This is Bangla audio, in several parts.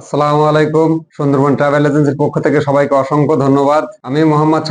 আসসালামু আলাইকুম, সুন্দরবন ট্রাভেল এজেন্সির পক্ষ থেকে সবাইকে অসংখ্য ধন্যবাদ। আমি মোহাম্মদ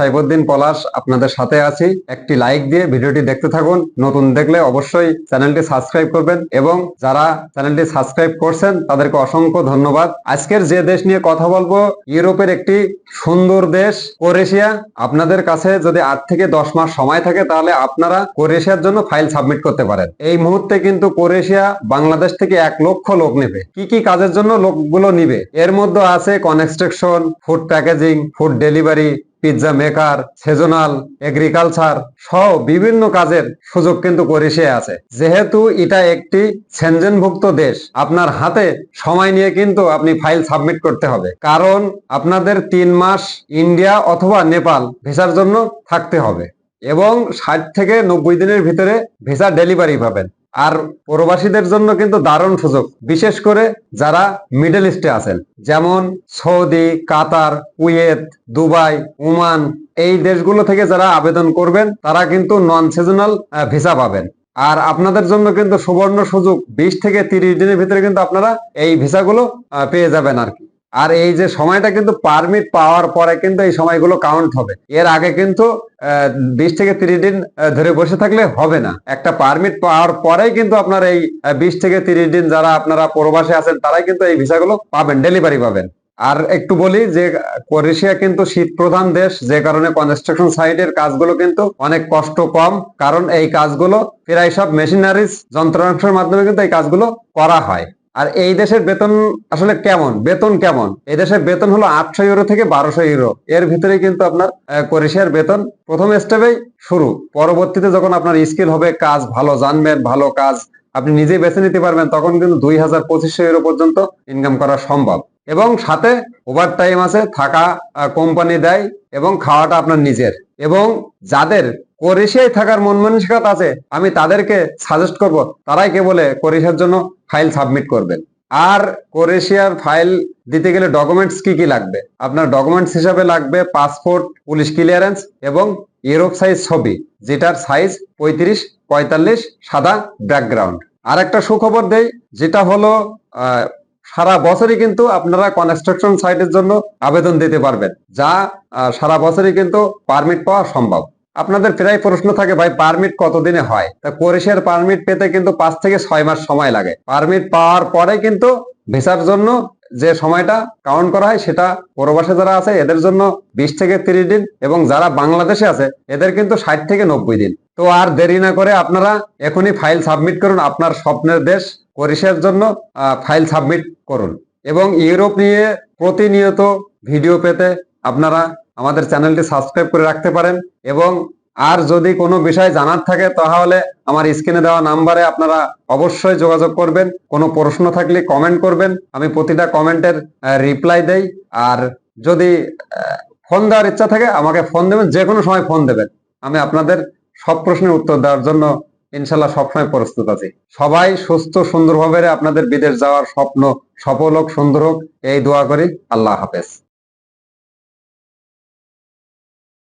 পলাশ, আপনাদের সাথে আছি। একটি লাইক দিয়ে ভিডিওটি দেখতে থাকুন। নতুন দেখলে অবশ্যই চ্যানেলটি সাবস্ক্রাইব করবেন এবং যারা চ্যানেলটি সাবস্ক্রাইব করছেন, তাদেরকে অসংখ্য ধন্যবাদ। আজকের যে দেশ নিয়ে কথা বলব, ইউরোপের একটি সুন্দর দেশ কোরেশিয়া আপনাদের কাছে যদি আট থেকে দশ মাস সময় থাকে, তাহলে আপনারা কোরেশিয়ার জন্য ফাইল সাবমিট করতে পারেন। এই মুহূর্তে কিন্তু কোরেশিয়া বাংলাদেশ থেকে এক লক্ষ লোক নেবে। কি কি কাজের জন্য লোকগুলো নিবে। এর মধ্যে আছে construction food packaging food delivery pizza maker seasonal agriculture সহ বিভিন্ন কাজের সুযোগ কিন্তু কোরেশিয়া আছে। যেহেতু এটা একটি সেনজেনভুক্ত দেশ, আপনার হাতে সময় নিয়ে কিন্তু আপনি ফাইল সাবমিট করতে হবে। কারণ আপনাদের তিন মাস ইন্ডিয়া অথবা নেপাল ভিসার জন্য থাকতে হবে এবং ষাট থেকে নব্বই দিনের ভিতরে ভিসা ডেলিভারি পাবেন। আর প্রবাসীদের জন্য কিন্তু দারুণ সুযোগ, বিশেষ করে যারা মিডল ইস্টে আছেন। যেমন Saudi, Qatar, Kuwait, Dubai, Oman, এই দেশগুলো থেকে যারা আবেদন করবেন, তারা কিন্তু নন সিজনাল ভিসা পাবেন। আর আপনাদের জন্য কিন্তু সুবর্ণ সুযোগ, বিশ থেকে তিরিশ দিনের ভিতরে কিন্তু আপনারা এই ভিসাগুলো পেয়ে যাবেন আর কি। আর এই যে সময়টা কিন্তু পারমিট পাওয়ার পরে কিন্তু এই সময়গুলো কাউন্ট হবে। এর আগে কিন্তু বিশ থেকে তিরিশ দিন ধরে বসে থাকলে হবে না। একটা পারমিট পাওয়ার পরেই কিন্তু আপনার এই বিশ থেকে তিরিশ দিন যারা আপনারা প্রবাসে আছেন, তারাই কিন্তু এই ভিসাগুলো পাবেন ডেলিভারি পাবেন। আর একটু বলি যে ক্রোয়েশিয়া কিন্তু শীত প্রধান দেশ, যে কারণে কনস্ট্রাকশন সাইটের কাজগুলো কিন্তু অনেক কষ্ট কম। কারণ এই কাজগুলো প্রায় সব মেশিনারিজ যন্ত্রাংশের মাধ্যমে কিন্তু এই কাজগুলো করা হয়। আর এই দেশের বেতন আসলে কেমন? বেতন কেমন? এই দেশের বেতন হলো আটশো ইউরো থেকে বারোশো ইউরো এর ভিতরে কিন্তু আপনার ক্রোয়েশিয়ার বেতন প্রথম স্টেপেই শুরু। পরবর্তীতে যখন আপনার স্কিল হবে, কাজ ভালো জানবেন, ভালো কাজ আপনি নিজেই বেছে নিতে পারবেন, তখন কিন্তু দুই হাজার পঁচিশশো ইউরো পর্যন্ত ইনকাম করা সম্ভব। এবং সাথে ওভার টাইম আছে, থাকা কোম্পানি দেয় এবং খাওয়াটা আপনার নিজের। এবং যাদের কোরেশিয়ায় থাকার মন মানসিকতা আছে, আমি তাদেরকে সাজেস্ট করব, তারাই কেবলে কোরেশিয়ার জন্য ফাইল সাবমিট করবেন। আর কোরেশিয়ার ফাইল দিতে গেলে ডকুমেন্টস কি কি লাগবে? আপনার ডকুমেন্টস হিসাবে লাগবে পাসপোর্ট পুলিশ ক্লিয়ারেন্স এবং ইউরোপ সাইজ ছবি, যেটার সাইজ পঁয়ত্রিশ, পঁয়তাল্লিশ, সাদা ব্যাকগ্রাউন্ড আর একটা সুখবর দেই, যেটা হলো সারা বছরই কিন্তু আপনারা কনস্ট্রাকশন সাইটের জন্য আবেদন দিতে পারবেন, যা সারা বছরই কিন্তু পারমিট পাওয়া সম্ভব। আপনাদের প্রায় প্রশ্ন থাকে, ভাই পারমিট কতদিনে হয়? তা কোরেশিয়ার পারমিট পেতে কিন্তু পাঁচ থেকে ছয় মাস সময় লাগে। পারমিট পাওয়ার পরে কিন্তু ভিসার জন্য যে সময়টা কাউন্ট করা হয়, সেটা প্রবাসে যারা আছে, এদের জন্য বিশ থেকে তিরিশ দিন এবং যারা বাংলাদেশে আছে, এদের কিন্তু ষাট থেকে নব্বই দিন। তো আর দেরি না করে আপনারা এখনই ফাইল সাবমিট করুন, আপনার স্বপ্নের দেশ কোরিশিয়ার জন্য ফাইল সাবমিট করুন। এবং ইউরোপ নিয়ে প্রতিনিয়ত ভিডিও পেতে আপনারা আমাদের চ্যানেলটি সাবস্ক্রাইব করে রাখতে পারেন এবং আর যদি কোনো বিষয় জানার থাকে তাহলে আমার স্ক্রিনে দেওয়া নাম্বারে আপনারা অবশ্যই যোগাযোগ করবেন। কোনো প্রশ্ন থাকলে কমেন্ট করবেন। আমি প্রতিটা কমেন্টের রিপ্লাই দেই। আর যদি ফোন দেওয়ার ইচ্ছা থাকে আমাকে ফোন দেবেন যে কোনো সময় ফোন দেবেন। আমি আপনাদের সব প্রশ্নের উত্তর দেওয়ার জন্য ইনশাল্লাহ সবসময় প্রস্তুত আছি। সবাই সুস্থ, সুন্দরভাবে আপনাদের বিদেশ যাওয়ার স্বপ্ন সফল হোক, সুন্দর হোক, এই দোয়া করি। আল্লাহ হাফেজ।